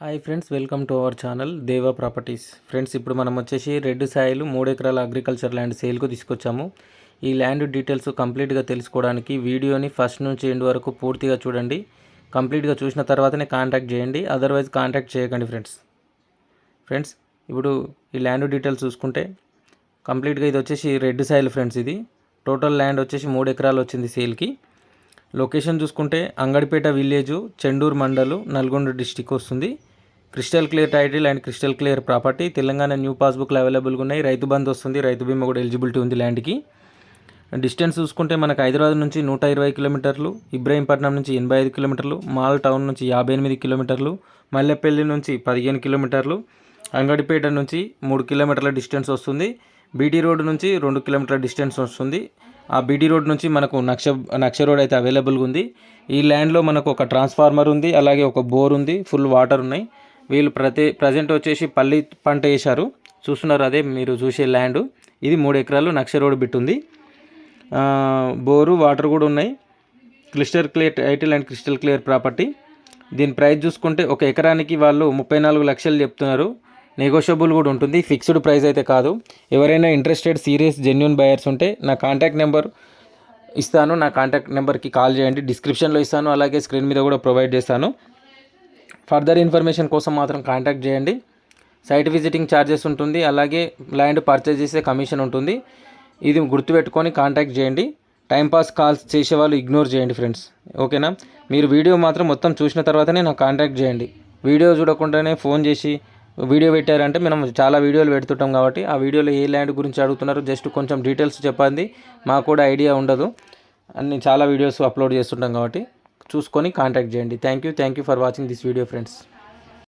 Hi friends welcome to our channel Deva properties friends ఇప్పుడు మనం వచ్చేసి రెడ్ సాయిలు మూడు ఎకరాల అగ్రికల్చర్ ల్యాండ్ సేల్కు తీసుకొచ్చాము. ఈ ల్యాండ్ డీటెయిల్స్ కంప్లీట్గా తెలుసుకోవడానికి వీడియోని ఫస్ట్ నుంచి ఎండ్ వరకు పూర్తిగా చూడండి. కంప్లీట్గా చూసిన తర్వాతనే కాంటాక్ట్ చేయండి. అదర్వైజ్ కాంటాక్ట్ చేయకండి ఫ్రెండ్స్ ఫ్రెండ్స్ ఇప్పుడు ఈ ల్యాండ్ డీటెయిల్స్ చూసుకుంటే కంప్లీట్గా ఇది వచ్చేసి రెడ్ సాయిల్ ఫ్రెండ్స్ ఇది. టోటల్ ల్యాండ్ వచ్చేసి మూడు ఎకరాలు వచ్చింది సేల్కి లొకేషన్ చూసుకుంటే అంగడిపేట విలేజ్ చెండూరు మండలు నల్గొండ డిస్టిక్ వస్తుంది. Crystal clear title and crystal clear property. Telangana new పాస్బుక్లు అవైలబుల్గా ఉన్నాయి. రైతు బంద్ వస్తుంది. రైతు బీమా కూడా ఎలిజిబిలిటీ ఉంది ల్యాండ్కి. డిస్టెన్స్ చూసుకుంటే మనకు హైదరాబాద్ నుంచి నూట ఇరవై కిలోమీటర్లు ఇబ్రాహీంపట్నం నుంచి ఎనభై ఐదు కిలోమీటర్లు మాల్ టౌన్ నుంచి యాభై ఎనిమిది కిలోమీటర్లు మల్లెపల్లి నుంచి పదిహేను కిలోమీటర్లు అంగడిపేట నుంచి మూడు కిలోమీటర్ల డిస్టెన్స్ వస్తుంది. బీటీ రోడ్ నుంచి రెండు కిలోమీటర్ల డిస్టెన్స్ వస్తుంది. ఆ బీటీ రోడ్ నుంచి మనకు నక్ష నక్ష రోడ్ అయితే అవైలబుల్గా ఉంది. ఈ ల్యాండ్లో మనకు ఒక ట్రాన్స్ఫార్మర్ ఉంది అలాగే ఒక బోర్ ఉంది ఫుల్ వాటర్ ఉన్నాయి. వీళ్ళు ప్రతి ప్రజెంట్ వచ్చేసి పల్లి పంట వేశారు. చూస్తున్నారు అదే మీరు చూసే ల్యాండ్ ఇది మూడు ఎకరాలు నక్ష రోడ్ బిట్ ఉంది. బోరు వాటర్ కూడా ఉన్నాయి. Crystal clear title and crystal clear property దీని ప్రైస్ చూసుకుంటే ఒక ఎకరానికి వాళ్ళు ముప్పై నాలుగు లక్షలు చెప్తున్నారు. నెగోషియబుల్ కూడా ఉంటుంది. ఫిక్స్డ్ ప్రైస్ అయితే కాదు. ఎవరైనా ఇంట్రెస్టెడ్ సీరియస్ జెన్యున్ బయర్స్ ఉంటే నా కాంటాక్ట్ నెంబర్ ఇస్తాను. నా కాంటాక్ట్ నెంబర్కి కాల్ చేయండి. డిస్క్రిప్షన్లో ఇస్తాను. అలాగే స్క్రీన్ మీద కూడా ప్రొవైడ్ చేస్తాను. ఫర్దర్ ఇన్ఫర్మేషన్ కోసం మాత్రం కాంటాక్ట్ చేయండి. సైట్ విజిటింగ్ ఛార్జెస్ ఉంటుంది. అలాగే ల్యాండ్ పర్చేజ్ చేసే కమిషన్ ఉంటుంది. ఇది గుర్తుపెట్టుకొని కాంటాక్ట్ చేయండి. టైంపాస్ కాల్స్ చేసే వాళ్ళు ఇగ్నోర్ చేయండి ఫ్రెండ్స్ ఓకేనా మీరు వీడియో మాత్రం మొత్తం చూసిన తర్వాతనే నాకు కాంటాక్ట్ చేయండి. వీడియో చూడకుండానే ఫోన్ చేసి వీడియో పెట్టారంటే మనం చాలా వీడియోలు పెడుతుంటాం కాబట్టి ఆ వీడియోలో ఏ ల్యాండ్ గురించి అడుగుతున్నారు జస్ట్ కొంచెం డీటెయిల్స్ చెప్పండి. మాకు కూడా ఐడియా ఉండదు. అన్ని చాలా వీడియోస్ అప్లోడ్ చేస్తుంటాం కాబట్టి చూసుకొని కాంటాక్ట్ చేయండి. Thank you thank you for watching this video friends